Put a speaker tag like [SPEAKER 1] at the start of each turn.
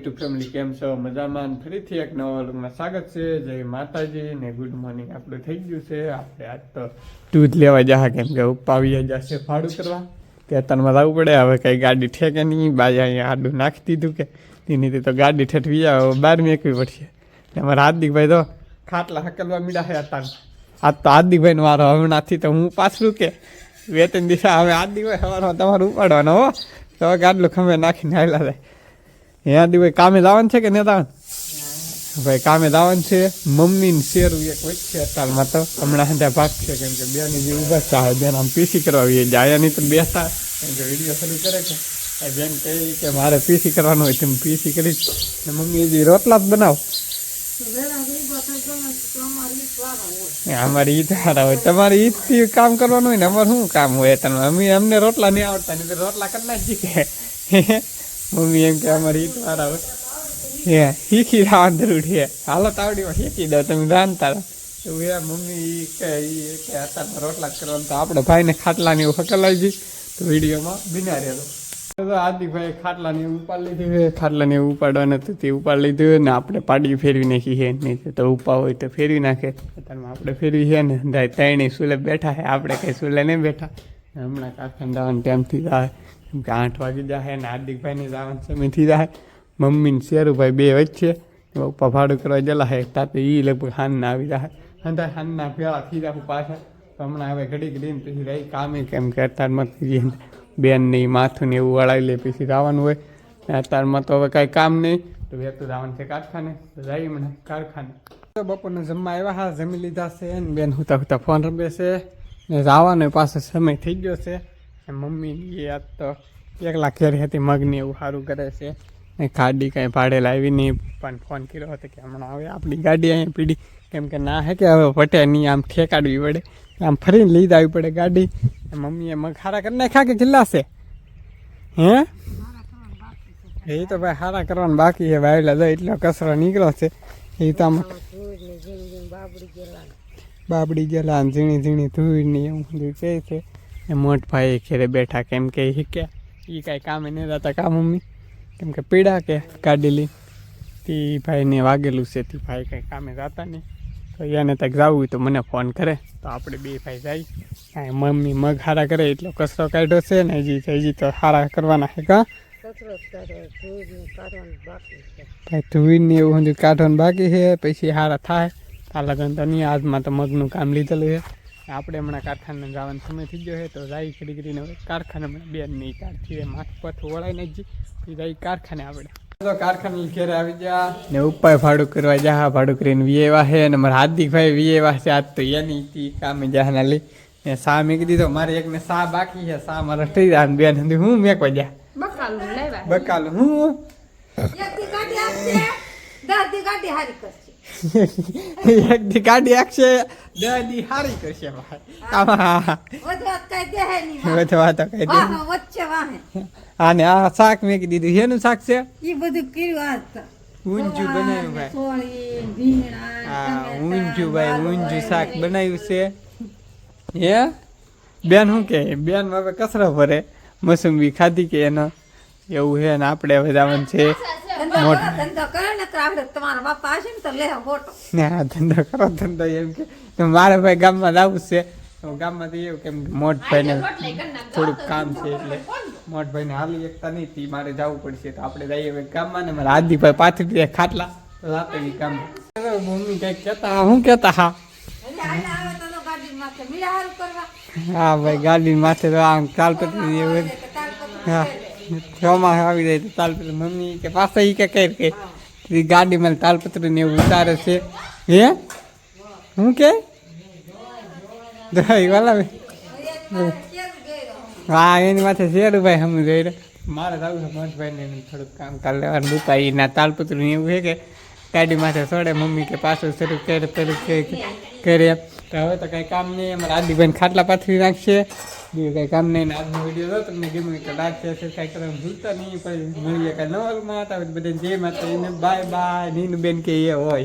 [SPEAKER 1] YouTube family કેમ છો? મજામાં? ફરીથી એક નવા વ્લોગમાં સ્વાગત છે. જય માતાજી ને ગુડ મોર્નિંગ આપણું થઈ ગયું છે. આપણે આજ તો દૂધ લેવા જા કેમ કે ઉપાવી જશે ભાડું કરવા. ત્યાં અત્યારમાં લાવવું પડે. હવે કઈ ગાડી ઠેકે નહીં. બાજા અહીંયા આડું નાખી દીધું કે તેની તો ગાડી ઠેઠવી આવે બાર મેકવી પડશે એમાં હાર્દિકભાઈ તો ખાટલા હકલવા મીડા છે અત્યારમાં આજ તો હાર્દિકભાઈનો વારો નથી તો હું પાછું કે ત્રણ દિશા હવે હાર્દિકભાઈ સવારમાં તમારે ઉપાડવાનો હો. તો ગાડલું ખમે નાખીને આવેલા થાય અહીંયા દીભાઈ કામે જવાનું છે કે નહીં જવાનું ભાઈ કામે જવાનું છે. મમ્મી ને શેરું એક વચ્ચે અત્યારમાં તો. હમણાં હંધા ભાગ છે કેમ કે બેની જે ઊભા ચાહે બેન આમ પીસી કરવા જાય નહીં તો બેસતા. કેમ કે વીડિયો શરૂ કરે છે. બેન કહી કે મારે પીસી કરવાનું હોય તેમ પીસી કરી ને મમ્મી જે રોટલા જ બનાવ. અમારી ઈદ સારા હોય. તમારે ઈદથી કામ કરવાનું હોય ને અમારે શું કામ હોય? તમે અમે અમને રોટલા નહીં આવડતા. નહીં રોટલા કરી નાખી કે. મમ્મી એમ કે અમારી ઈટ હારા હે શીખી જવાની જરૂર છે હાલો તાવડીમાં શીખી દો, તમે રાંધતા એવું એ મમ્મી કે, ઈ કે અત્યારમાં રોટલા કરવાનું તો આપણે ભાઈને ખાટલાની એવું હકલાવી દી તો વિડીયોમાં બિના રહેલો. તો હાર્દિકભાઈ ખાટલાની ઉપાડ લીધી હોય ખાટલાની ઉપાડવાનું હતું તે ઉપાડ લીધું ને આપણે પાડી ફેરવી નાખી છે નહીં તો ઉપા હોય તો ફેરવી નાખે. અત્યારમાં આપણે ફેરવી છે ને. ત્રણેય સુલે બેઠા છે આપણે કંઈ સુલે નહીં બેઠા. હમણાં કારખાને જવાનું ટાઈમથી જાય. કેમ કે આઠ વાગી જાય, ને હાર્દિકભાઈને જવાનું સમયથી જાય. મમ્મી ને શેરુભાઈ બે વચ્ચે પપ્પા ભાડું કરવા ગયેલા હે તાતે એ લગભગ હાનના આવી જાય. હંધા હાનના ભેળા થઈ જાય પાછા. હમણાં હવે ઘડી ઘડી પછી રહી કામે, કેમ કે અત્યારમાં થઈ બેન ને માથું ને એવું વળાવી લે, પછી જવાનું હોય. અત્યારમાં તો હવે કાંઈ કામ નહીં. તો બે તો જવાનું છે કારખાને. તો જઈએ મને કારખાને. બપોરને જમવા આવ્યા હા, જમી લીધા છે. બેન હુતા હુતા ફોન રમે છે. ને જવાનો પાછો સમય થઈ ગયો છે. મમ્મી આજ તો એકલા ઘેર હતી, મગની એવું સારું કરે છે. ને ગાડી કાંઈ ભાડે લાવી નહીં. પણ ફોન કર્યો હતો કે હમણાં હવે આપણી ગાડી અહીંયા પીડી. કેમ કે ના હે કે હવે વટે નહીં, આમ ઠેકાડવી પડે આમ ફરીને લઈ જ આવી પડે ગાડી. મમ્મીએ મગ હારા કરી નાખ્યા કે કેટલા હે? એ તો ભાઈ હારા કરવાનું બાકી છે. વાવેલા દો એટલો કચરો નીકળ્યો છે. એ તો આમ બાબડી ગયેલા ને ઝીણી ઝીણી ધૂળની એવું બધું કહે છે. એ મોટ ભાઈ ઘેરે બેઠા કેમ કે એ કે એ કાંઈ કામે નહીં રહેતા કા મમ્મી? કેમ કે પીડા કે ગાડી લઈ તે ભાઈને વાગેલું છે તે ભાઈ કાંઈ કામે જતા નહીં. તો એને તક જવું હોય તો મને ફોન કરે. તો આપણે બે ભાઈ જાય. કાંઈ મમ્મી મગ હારા કરે એટલો કચરો કાઢ્યો છે ને હજી હજી તો હારા કરવાના છે કા ભાઈ ધોઈને એવું બધું કાઢવાનું બાકી છે પછી હારા થાય. આ લગ્ન તો નહીં આજમાં તો મગનું કામ લીધેલું છે. આપણે હમણાં કારખાને જવાનો સમય થઈ ગયો છે તો રાઈ ઘડી કરીને કારખાને બેન નહીં કાઢથી માથ પાથું વળાઈ નાખી રાઈ કારખાને આપણે તો કારખાને ઘેરે આવી ગયા. ને ઉપાય ભાડું કરવા જાહા ભાડું કરીને વીએવા છે અને મારા હાર્દિકભાઈ વીએવા છે આજ તો એની તી કામે જાહના લઈ ને સા મેં દીધો મારે એકને સા બાકી છે સા મારે થઈ જાય બેન સુધી હું મેકવા જા
[SPEAKER 2] બકાલું
[SPEAKER 1] હું?
[SPEAKER 2] દાદી કાઢી હારી કરશે
[SPEAKER 1] એક દી કાઢી આખશે દસ દી હારી કરશે ભાઈ. આમાં વાતો કહી દે
[SPEAKER 2] વચ્ચે વાહે
[SPEAKER 1] આને આ શાક મેકી દીધું. શેનું શાક છે?
[SPEAKER 2] ઈ બધું કર્યું આજ તો.
[SPEAKER 1] ઊંજું બનાવ્યું ભાઈ. હા ઊંજું ભાઈ ઊંજું શાક બનાવ્યું છે. હે? બેન શું કે? બેન હવે કચરો ભરે. મોસંબી ખાધી કે એનો? એવું છે ને આપણે હવે છે.
[SPEAKER 2] ધંધો કરો, ને તો તમારા બાપા હશે ને તો લે ફોટો
[SPEAKER 1] ને ધંધો કરો ધંધો એમ કે. મારે ભાઈ ગામમાં જવું છે. તો ગામમાંથી એવું કેમ મોટભાઈને થોડુંક કામ છે એટલે મોટભાઈને હાલી એકતા નહીં તી મારે જવું પડશે. તો આપણે જઈએ ગામમાં ને મારા આદિભાઈ પાથરી દે ખાટલા તો ઈ મમ્મી કંઈક કહેતા હું કહેતા હા? હા ભાઈ ગાડી માથે તો આમ
[SPEAKER 2] ચાલતો
[SPEAKER 1] હા ચોમાસ આવી જાય તો તાલપત્રી મમ્મી કે પાછા એ કે કઈ કે ગાડી ગાડીમાં તાલપત્ર ને એવું ઉતારે છે. હે? હું કે? ભાઈ વાલા હા, એની માથે શેરુભાઈ હમ જોઈ રહ્યા. મારે જવું છે મોટભાઈને થોડુંક કામ કાલ લેવાનું દુપાઈ ના તાલપત્રી ને એવું છે કે ગાડી માથે સોડે, મમ્મી કે પાછું શરૂ કરે પેલું કે કરે તો હવે તો કંઈ કામ નહીં, અમારા આદિભાઈને ખાટલા પાથરી નાખશે. બીજું કંઈ કામ નહીં આજનો વીડિયો હતો તમને ગમે તો લાઈક શેર સબસ્ક્રાઈબ કરવાનું ભૂલતા નહીં. પછી મળીએ કાંઈ નવલમાં હતા બધાને જય માતા એને બાય બાય નીનું બેન કે એ હોય.